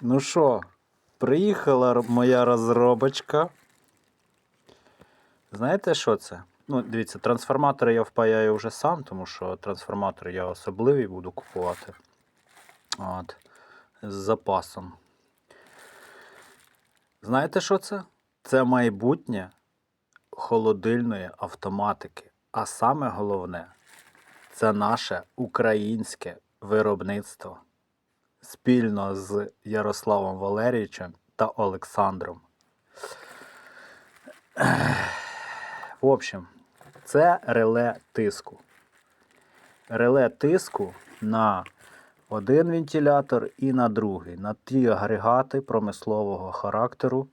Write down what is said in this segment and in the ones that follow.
Ну що, приїхала моя розробочка. Знаєте, що це? Ну, дивіться, трансформатори я впаяю вже сам, тому що трансформатори я особливі буду купувати. От. З запасом. Знаєте, що це? Це майбутнє холодильної автоматики. А саме головне, це наше українське виробництво спільно з Ярославом Валерійовичем та Олександром. В общем, це реле тиску. Реле тиску на один вентилятор і на другий, на ті агрегати промислового характеру,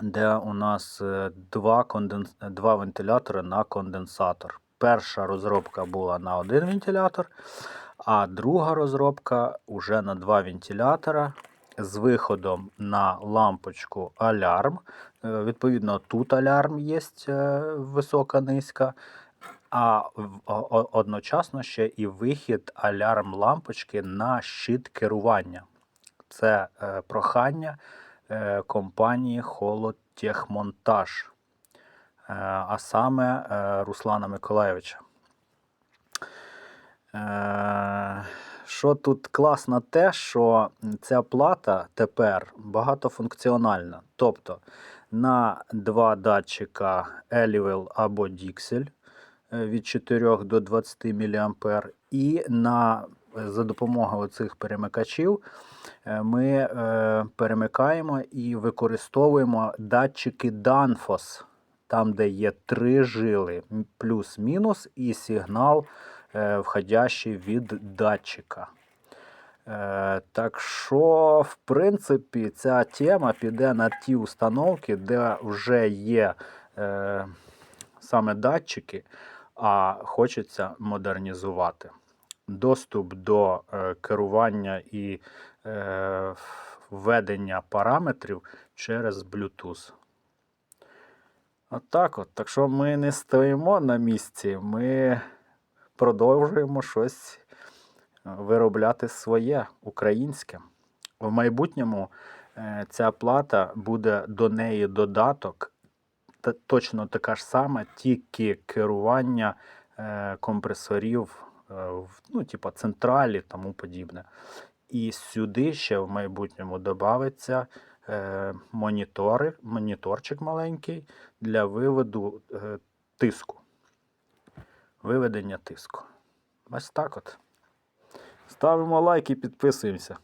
де у нас е, два, конденс... два вентилятори на конденсатор. Перша розробка була на один вентилятор, а друга розробка вже на два вентилятора з виходом на лампочку алярм. Е, Відповідно, тут алярм є е, висока, низька, а одночасно ще і вихід алярм лампочки на щит керування. Це е, прохання компанії Холодтехмонтаж, е, а саме Руслана Миколаєвича. Що тут класно те, що ця плата тепер багатофункціональна. Тобто на два датчика Elivel або Dixel е, від 4 до 20 мА, і на, за допомогою цих перемикачів е, ми е, перемикаємо і використовуємо датчики Danfoss, там, де є три жили, плюс-мінус, і сигнал входящий від датчика. Е, так що, в принципі, ця тема піде на ті установки, де вже є е, саме датчики, а хочеться модернізувати. Доступ до е, керування і е, введення параметрів через Bluetooth. Отак от. Так що ми не стоїмо на місці, ми продовжуємо щось е, виробляти своє українське. В майбутньому е, ця плата буде до неї додаток, точно така ж сама, тільки керування е, компресорів, ну, типа централі тому подібне. І сюди ще в майбутньому додається е, монітори, моніторчик маленький для виводу тиску. Виведення тиску. Ось так от. Ставимо лайк і підписуємося.